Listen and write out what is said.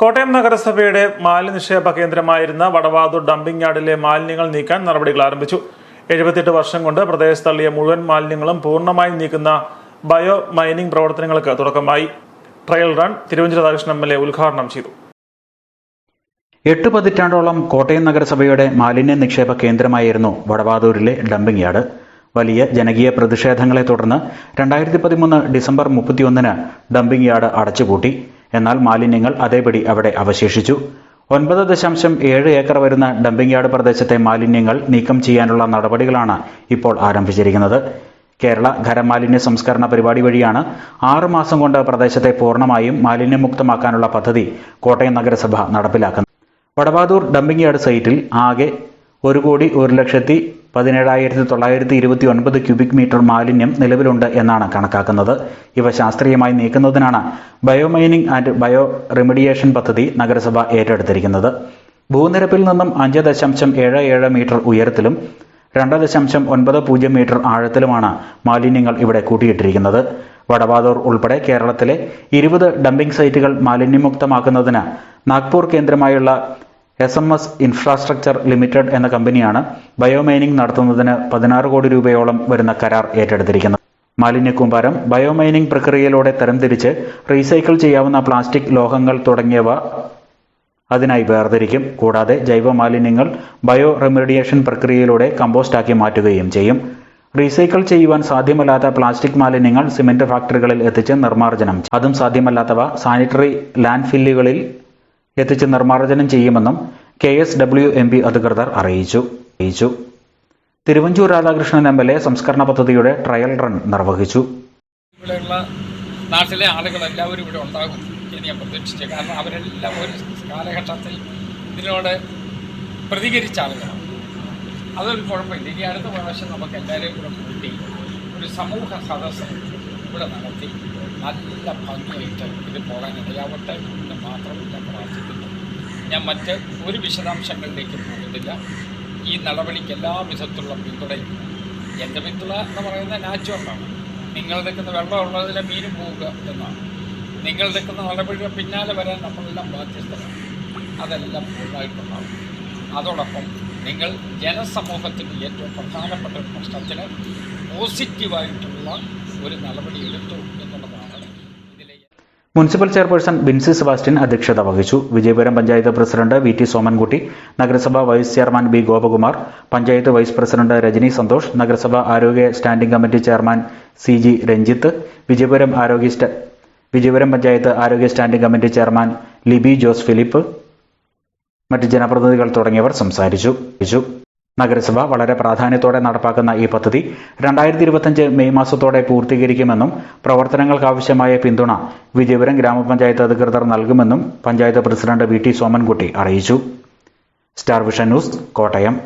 കോട്ടയം നഗരസഭയുടെ മാലിന്യ നിക്ഷേപ കേന്ദ്രമായിരുന്ന വടവാതൂർ ഡംപിംഗ് യാർഡിലെ മാലിന്യങ്ങൾ നീക്കാൻ നടപടികൾ ആരംഭിച്ചു. എഴുപത്തിയെട്ട് വർഷം കൊണ്ട് പ്രദേശത്ത് തള്ളിയ മുഴുവൻ മാലിന്യങ്ങളും പൂർണമായി നീക്കുന്ന ബയോ മൈനിങ് പ്രവർത്തനങ്ങൾക്ക് തുടക്കമായി. Trial run Thiruvanchoor Radhakrishnan M L A ഉദ്ഘാടനം ചെയ്തു. എട്ട് പതിറ്റാണ്ടോളം കോട്ടയം നഗരസഭയുടെ മാലിന്യ നിക്ഷേപ കേന്ദ്രമായിരുന്നു വടവാതൂരിലെ ഡംപിംഗ് യാർഡ് വലിയ ജനകീയ പ്രതിഷേധങ്ങളെ തുടർന്ന് രണ്ടായിരത്തി പതിമൂന്ന് ഡിസംബർ മുപ്പത്തിയൊന്നിന് ഡംപിംഗ് യാർഡ് അടച്ചുപൂട്ടി. എന്നാൽ മാലിന്യങ്ങൾ അതേപടി അവിടെ അവശേഷിച്ചു. ഒൻപത് ദശാംശം ഏഴ് ഏക്കർ വരുന്ന ഡംപിംഗ് യാർഡ് പ്രദേശത്തെ മാലിന്യങ്ങൾ നീക്കം ചെയ്യാനുള്ള നടപടികളാണ് ഇപ്പോൾ ആരംഭിച്ചിരിക്കുന്നത്. കേരള ഖരമാലിന്യ സംസ്കരണ പരിപാടി വഴിയാണ് ആറ് മാസം കൊണ്ട് പ്രദേശത്തെ പൂർണമായും മാലിന്യമുക്തമാക്കാനുള്ള പദ്ധതി കോട്ടയം നഗരസഭ നടപ്പിലാക്കുന്നത്. വടവാതൂർ ഡംപിംഗ് യാർഡ് സൈറ്റിൽ ആകെ ഒരു കോടി ഒരു ലക്ഷത്തി പതിനേഴായിരത്തി തൊള്ളായിരത്തി ഇരുപത്തി ഒൻപത് ക്യൂബിക് മീറ്റർ മാലിന്യം നിലവിലുണ്ട് എന്നാണ് കണക്കാക്കുന്നത്. ഇവ ശാസ്ത്രീയമായി നീക്കുന്നതിനാണ് ബയോമൈനിങ് ആൻഡ് ബയോ റിമഡിയേഷൻ പദ്ധതി നഗരസഭ ഏറ്റെടുത്തിരിക്കുന്നത്. ഭൂനിരപ്പിൽ നിന്നും അഞ്ച് ദശാംശം ഏഴ് ഏഴ് മീറ്റർ ഉയരത്തിലും രണ്ട് ദശാംശം ഒൻപത് പൂജ്യം മീറ്റർ ആഴത്തിലുമാണ് മാലിന്യങ്ങൾ ഇവിടെ കൂട്ടിയിട്ടിരിക്കുന്നത്. വടവാതൂർ ഉൾപ്പെടെ കേരളത്തിലെ ഇരുപത് ഡംപിംഗ് സൈറ്റുകൾ മാലിന്യമുക്തമാക്കുന്നതിന് Nagpur കേന്ദ്രമായുള്ള S M S infrastructure limited എന്ന കമ്പനിയാണ് ബയോമൈനിംഗ് നടത്തുന്നതിന് പതിനാറ് കോടി രൂപയോളം വരുന്ന കരാർ ഏറ്റെടുത്തിരിക്കുന്നത്. മാലിന്യ ബയോമൈനിങ് പ്രക്രിയയിലൂടെ തരംതിരിച്ച് റീസൈക്കിൾ ചെയ്യാവുന്ന പ്ലാസ്റ്റിക് ലോഹങ്ങൾ തുടങ്ങിയവ അതിനായി വേർതിരിക്കും. കൂടാതെ ജൈവ മാലിന്യങ്ങൾ ബയോ റെമഡിയേഷൻ പ്രക്രിയയിലൂടെ കമ്പോസ്റ്റാക്കി മാറ്റുകയും ചെയ്യും. റീസൈക്കിൾ ചെയ്യുവാൻ സാധ്യമല്ലാത്ത പ്ലാസ്റ്റിക് മാലിന്യങ്ങൾ സിമന്റ് ഫാക്ടറികളിൽ എത്തിച്ച് നിർമ്മാർജനം അതും സാധ്യമല്ലാത്തവ സാനിറ്ററി ലാൻഡ് ഫില്ലുകളിൽ എത്തിച്ച് നിർമ്മാർജനം ചെയ്യുമെന്നും K S W M P അധികൃതർ അറിയിച്ചു. അറിയിച്ചു. Thiruvanchoor Radhakrishnan M L A സംസ്കരണ പദ്ധതിയുടെ ട്രയൽ റൺ നിർവഹിച്ചു. ഇവിടെയുള്ള നാട്ടിലെ ആളുകളെല്ലാവരും ഇവിടെ ഉണ്ടാകും എന്ന് ഞാൻ പ്രതീക്ഷിച്ചു. കാരണം അവരെല്ലാം ഒരു കാലഘട്ടത്തിൽ ഇതിനോട് പ്രതികരിച്ച ആളുകളാണ്. അതൊരു കുഴപ്പമില്ല. ഇനി അടുത്ത പ്രാവശ്യം നമുക്ക് എല്ലാവരെയും കൂടെ കൂട്ടി ഒരു സമൂഹ സദസ്സ് ഇവിടെ നടത്തി. നല്ല ഭംഗിയായിട്ട് ഇത് പോകാൻ ഇടയാവട്ടെ എന്ന് മാത്രം ഞാൻ പ്രാർത്ഥിക്കുന്നു. ഞാൻ മറ്റ് ഒരു വിശദാംശങ്ങളിലേക്ക് പോകുന്നില്ല. ഈ നടപടിക്ക് എല്ലാ വിധത്തിലുള്ള പിന്തുണയും എന്റെ പിന്തുണ എന്ന് പറയുന്നത് നാച്ചുറലാണ് നിങ്ങൾ നിൽക്കുന്ന വെള്ളമുള്ളതിലെ മീനും പോവുക എന്നാണ്. നിങ്ങൾ നിൽക്കുന്ന നടപടിയുടെ പിന്നാലെ വരാൻ നമ്മളെല്ലാം ബാധ്യസ്ഥരാണ്. അതെല്ലാം പൂർണമായിട്ടുണ്ടാവും അതോടൊപ്പം നിങ്ങൾ ജനസമൂഹത്തിന്റെ ഏറ്റവും പ്രധാനപ്പെട്ട പ്രശ്നത്തിന് പോസിറ്റീവായിട്ടുള്ള ഒരു നടപടി എടുത്തു എന്നുള്ളതാണ് മുനിസിപ്പൽ ചെയർപേഴ്സൺ ബിൻസി സെബാസ്റ്റ്യൻ അധ്യക്ഷത വഹിച്ചു Vijayapuram panchayat president V T Somankutty നഗരസഭാ vice chairman B Gopakumar panchayat vice president Rajani Santhosh നഗരസഭാ ആരോഗ്യ standing committee chairman C G Ranjith Vijayapuram ആരോഗ്യ വിജയപുരം പഞ്ചായത്ത് ആരോഗ്യ standing committee chairman Libi Jose Philip മറ്റ് ജനപ്രതിനിധികൾ തുടങ്ങിയവർ സംസാരിച്ചു ിച്ചു. നഗരസഭ വളരെ പ്രാധാന്യത്തോടെ നടപ്പാക്കുന്ന ഈ പദ്ധതി രണ്ടായിരത്തി ഇരുപത്തഞ്ച് മെയ് മാസത്തോടെ പൂർത്തീകരിക്കുമെന്നും പ്രവർത്തനങ്ങൾക്കാവശ്യമായ പിന്തുണ വിജയപുരം ഗ്രാമപഞ്ചായത്ത് അധികൃതർ നൽകുമെന്നും panchayat president V T Somankutty അറിയിച്ചു. Star vision news Kottayam.